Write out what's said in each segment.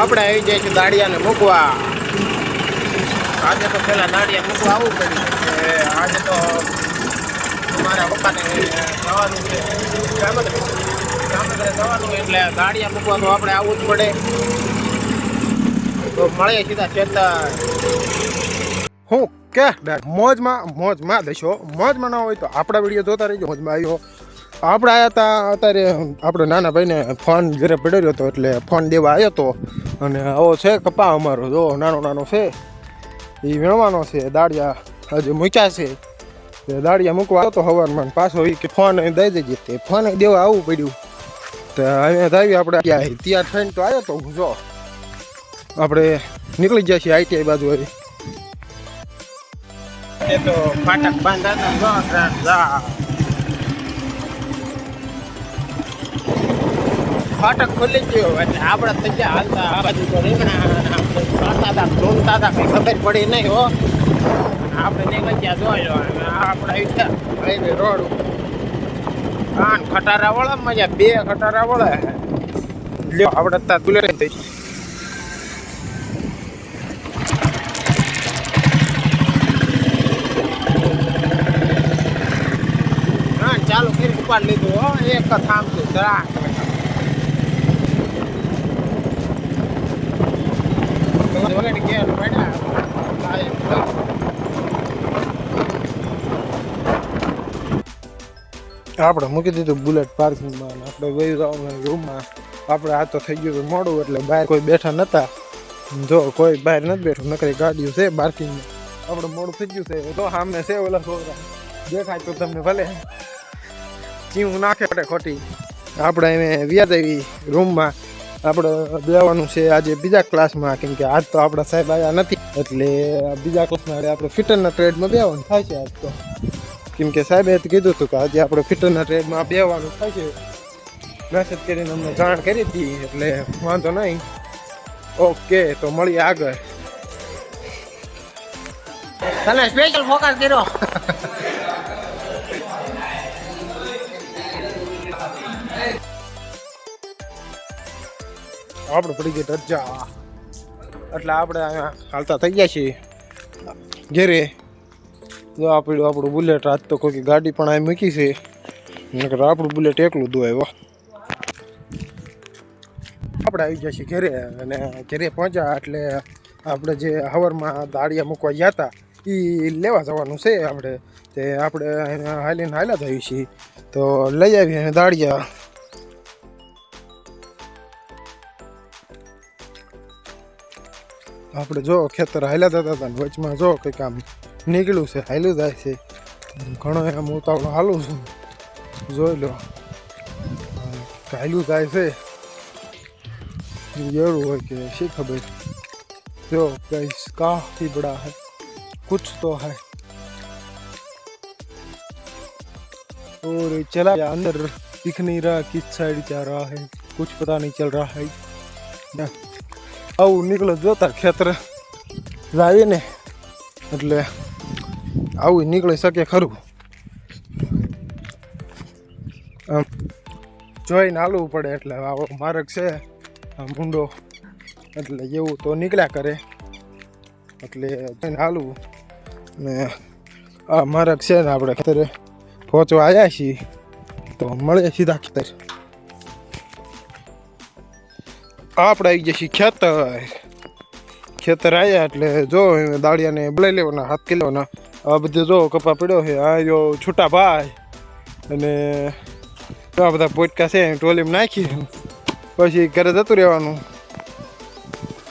આપણે આવી જાય છે દાડિયાને મૂકવા. આજે તો પેલા દાડિયા મૂકવા આવવું પડ્યું આજે તો મારા પપ્પાને જવાનું છે. જવાનું એટલે દાડિયા મૂકવા તો આપણે આવવું જ પડે. તો મળીએ સીધા ખેતર. હું કે મોજમાં મોજમાં દશો મોજમાં ના હોય તો આપણા વીડિયો જોતા રહીજો. મોજમાં આવ્યો. આપણે આવ્યા હતા અત્યારે આપણે નાના ભાઈને ફોન ઘરે પડ્યો હતો, એટલે ફોન દેવા આવ્યો હતો અને આવો છે કપા અમારો, જો નાનો નાનો છે. એ વીણવાનો છે, દાળિયા હજુ મૂક્યા છે. તે દાળિયા મૂકવા આવ્યો તો હવારમાં. પાછો એ કે ફોન દઈ દેજે તે. ફોન દેવા આવવું પડ્યું. તો અહીંયા આવી આપણે. ત્યાં તૈયાર થઈને તો આવ્યો તો હું, જો. આપણે નીકળી ગયા છીએ આઈટીઆઈ બાજુ આવી એ તો ફાટક બાંધા ફાટક ખુલી ગયો એટલે આપણે થઈ હાલતા? આ બાજુ તો રીંગણા ખાતા હતા ઢૂંઢતા હતા કંઈ ખબર પડી નહીં હો. આપણે નીકળી ગયા જોયો આપણે આવી રોડ કાન ખટારા વળે મજા, બે ખટારા વળે. લ્યો, આપણે ત્યાં બુલેટ થઈ ચાલુ કરી, ઉપાડ લીધું હો, એક થામ છે આપણે મૂકી દીધું બુલેટ પાર્કિંગમાં આપણે વહી જવાનું રૂમમાં. આપણે આ તો થઈ ગયું મોડું એટલે બહાર કોઈ બેઠા નહોતા જો કોઈ બહાર નથી બેઠું, નકરી ગાડીઓ છે પાર્કિંગમાં આપણે મોડું થઈ ગયું છે. તો સામે છે ઓલા છોકરા. દેખાય તો તમને ભલે. ચીવું નાખે ખોટી. આપણે એને વ્યાજ આવી રૂમમાં. આપણે બેવાનું છે આજે બીજા ક્લાસમાં કેમ કે આજ તો આપણા સાહેબ આવ્યા નથી. એટલે બીજા ક્લાસમાં આપણે ફિટરના ટ્રેડમાં બેવાનું થાય છે આજ તો. કેમ કે સાહેબે કીધું હતું કે આજે આપણે ફિટરના ટ્રેડમાં બેવાનું થાય છે. મેસેજ કરીને અમને જાણ કરી હતી, એટલે વાંધો નહીં. ઓકે તો મળીએ આગળ. તને સ્પેશિયલ ફોકસ કર્યો? આપણે પડી ગઈ રજા એટલે આપણે હાલતા થઈ ગયા છીએ. ઘેરે. જો આપણું આપણું બુલેટ આજ તો કોઈ ગાડી પણ અહીં મૂકી છે. નકર આપણું બુલેટ એકલું દોવાય આપણે આવી ગયા છીએ ઘેરે અને ઘેરે પહોંચ્યા એટલે આપણે જે હવરમાં દાળિયા મૂકવા ગયા હતા એ લેવા જવાનું છે આપણે. તે આપણે હાલીને હાલ્યા થયું છીએ. તો લઈ આવીએ દાળિયા. આપણે જો ખેતર હાલ્યા જતા હતા વચમાં જો કંઈક આમ નીકળ્યું છે, હાલ્યું જાય છે. ઘણો એમ ઉતાવળો હાલું છું. જોઈ લો. હાલ્યું જાય છે. ગેરું હોય કે શી ખબર? જો કઈ કાફી બડા હે? કુછ તો હે. और चला गया अंदर दिख नहीं रहा किस साइड जा रहा है कुछ पता नहीं चल रहा है આવું નીકળે જોતા ખેતર જાય ને એટલે આવું નીકળી શકે ખરું. આમ જોઈને હાલવું પડે એટલે આવો માર્ગ છે આમ ભૂંડો એટલે એવું તો નીકળ્યા કરે. એટલે જોઈને હાલવું. ને આ માર્ગ છે ને આપણે ખેતરે પહોંચવા આવ્યા છીએ. તો મળે સીધા ખેતર. આપણે આવી જશે ખેતર. ખેતર આવ્યા એટલે જો દાળિયાને બળાઈ લેવાના, હાથ કે લેવાના. આ બધે જો કપા પડ્યો છે. આ જો છૂટા ભાઈ. અને આ બધા પોટકા છે ટોલીમાં નાખી પછી ઘરે જતું રહેવાનું.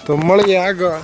તો મળીએ આગળ.